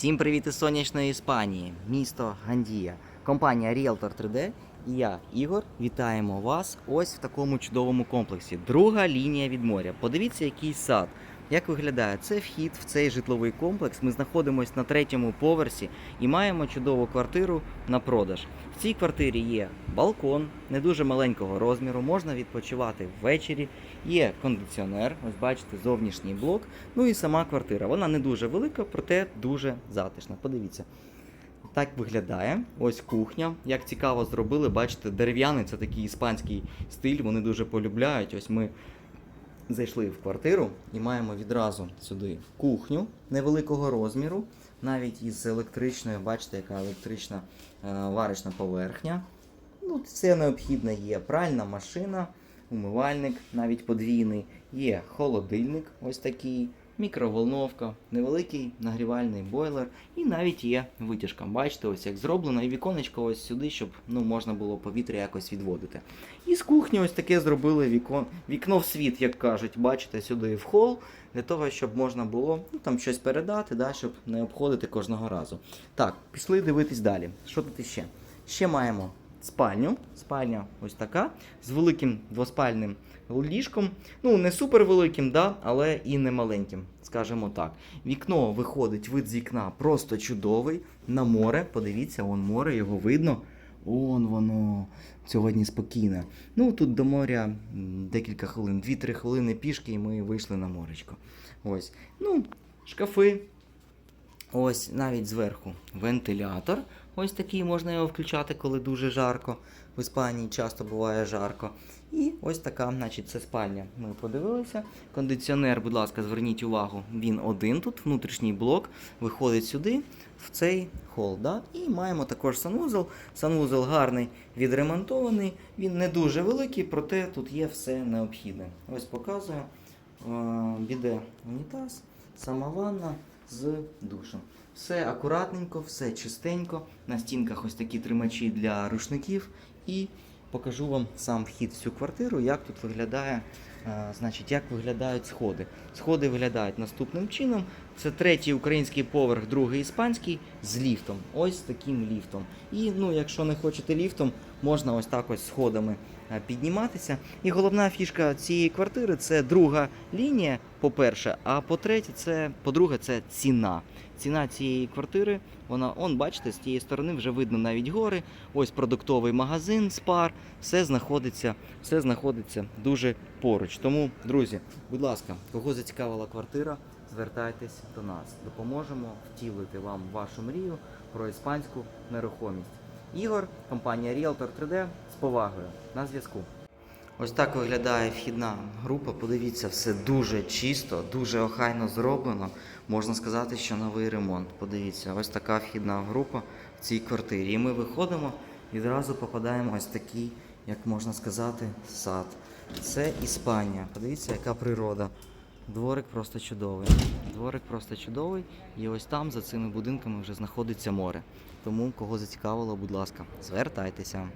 Всім привіт із сонячної Іспанії, місто Гандія, компанія Realtor 3D і я, Ігор, вітаємо вас ось в такому чудовому комплексі. Друга лінія від моря. Подивіться, який сад. Як виглядає? Це вхід в цей житловий комплекс. Ми знаходимося на третьому поверсі і маємо чудову квартиру на продаж. В цій квартирі є балкон не дуже маленького розміру, можна відпочивати ввечері. Є кондиціонер, ось бачите, зовнішній блок. Ну і сама квартира. Вона не дуже велика, проте дуже затишна. Подивіться. Так виглядає. Ось кухня. Як цікаво зробили, бачите, дерев'яний це такий іспанський стиль, вони дуже полюбляють. Ось ми зайшли в квартиру і маємо відразу сюди кухню невеликого розміру, навіть із електричною, бачите, яка електрична е, варочна поверхня. Ну, все необхідне є. Пральна машина, умивальник, навіть подвійний, є холодильник, ось такий, мікроволновка, невеликий нагрівальний бойлер і навіть є витяжка. Бачите, ось як зроблено, і віконечко ось сюди, щоб ну, можна було повітря якось відводити. І з кухні ось таке зробили вікон, вікно в світ, як кажуть, бачите, сюди в хол, для того, щоб можна було ну, там щось передати, да, щоб не обходити кожного разу. Так, пішли дивитись далі. Що тут іще? Ще маємо спальню. Спальня ось така, з великим двоспальним ліжком. Ну, не супер великим, да, але і не маленьким, скажімо так. Вікно виходить, вид з вікна просто чудовий. На море. Подивіться, вон море, його видно. Он воно сьогодні спокійне. Ну тут до моря декілька хвилин, 2-3 хвилини пішки, і ми вийшли на моречко. Ось. Ну, шкафи. Ось навіть зверху вентилятор. Ось такий можна його включати, коли дуже жарко. В Іспанії часто буває жарко. І ось така, значить, це спальня. Ми подивилися. Кондиціонер, будь ласка, зверніть увагу, він один тут, внутрішній блок, виходить сюди, в цей хол. Да? І маємо також санвузол. Санвузол гарний, відремонтований. Він не дуже великий, проте тут є все необхідне. Ось показую. Е, Біде унітаз, сама ванна з душем. Все акуратненько, все чистенько. На стінках ось такі тримачі для рушників. І покажу вам сам вхід в цю квартиру, як тут виглядає, значить, як виглядають сходи. Сходи виглядають наступним чином. Це третій український поверх, другий іспанський з ліфтом. Ось таким ліфтом. І ну, якщо не хочете ліфтом, можна ось так ось сходами е, підніматися. І головна фішка цієї квартири це друга лінія, по-перше, а по-третє, це по-друге, це ціна. Ціна цієї квартири, вона, он, бачите, з тієї сторони вже видно навіть гори. Ось продуктовий магазин, спар, все знаходиться, все знаходиться дуже поруч. Тому, друзі, будь ласка, кого зацікавила квартира, звертайтесь до нас. Допоможемо втілити вам вашу мрію про іспанську нерухомість. Ігор, компанія Realtor 3D з повагою. На зв'язку. Ось так виглядає вхідна група. Подивіться, все дуже чисто, дуже охайно зроблено. Можна сказати, що новий ремонт. Подивіться, ось така вхідна група в цій квартирі. І ми виходимо і одразу попадаємо ось такий, як можна сказати, сад. Це Іспанія. Подивіться, яка природа. Дворик просто чудовий. Дворик просто чудовий. І ось там, за цими будинками, вже знаходиться море. Тому, кого зацікавило, будь ласка, звертайтеся.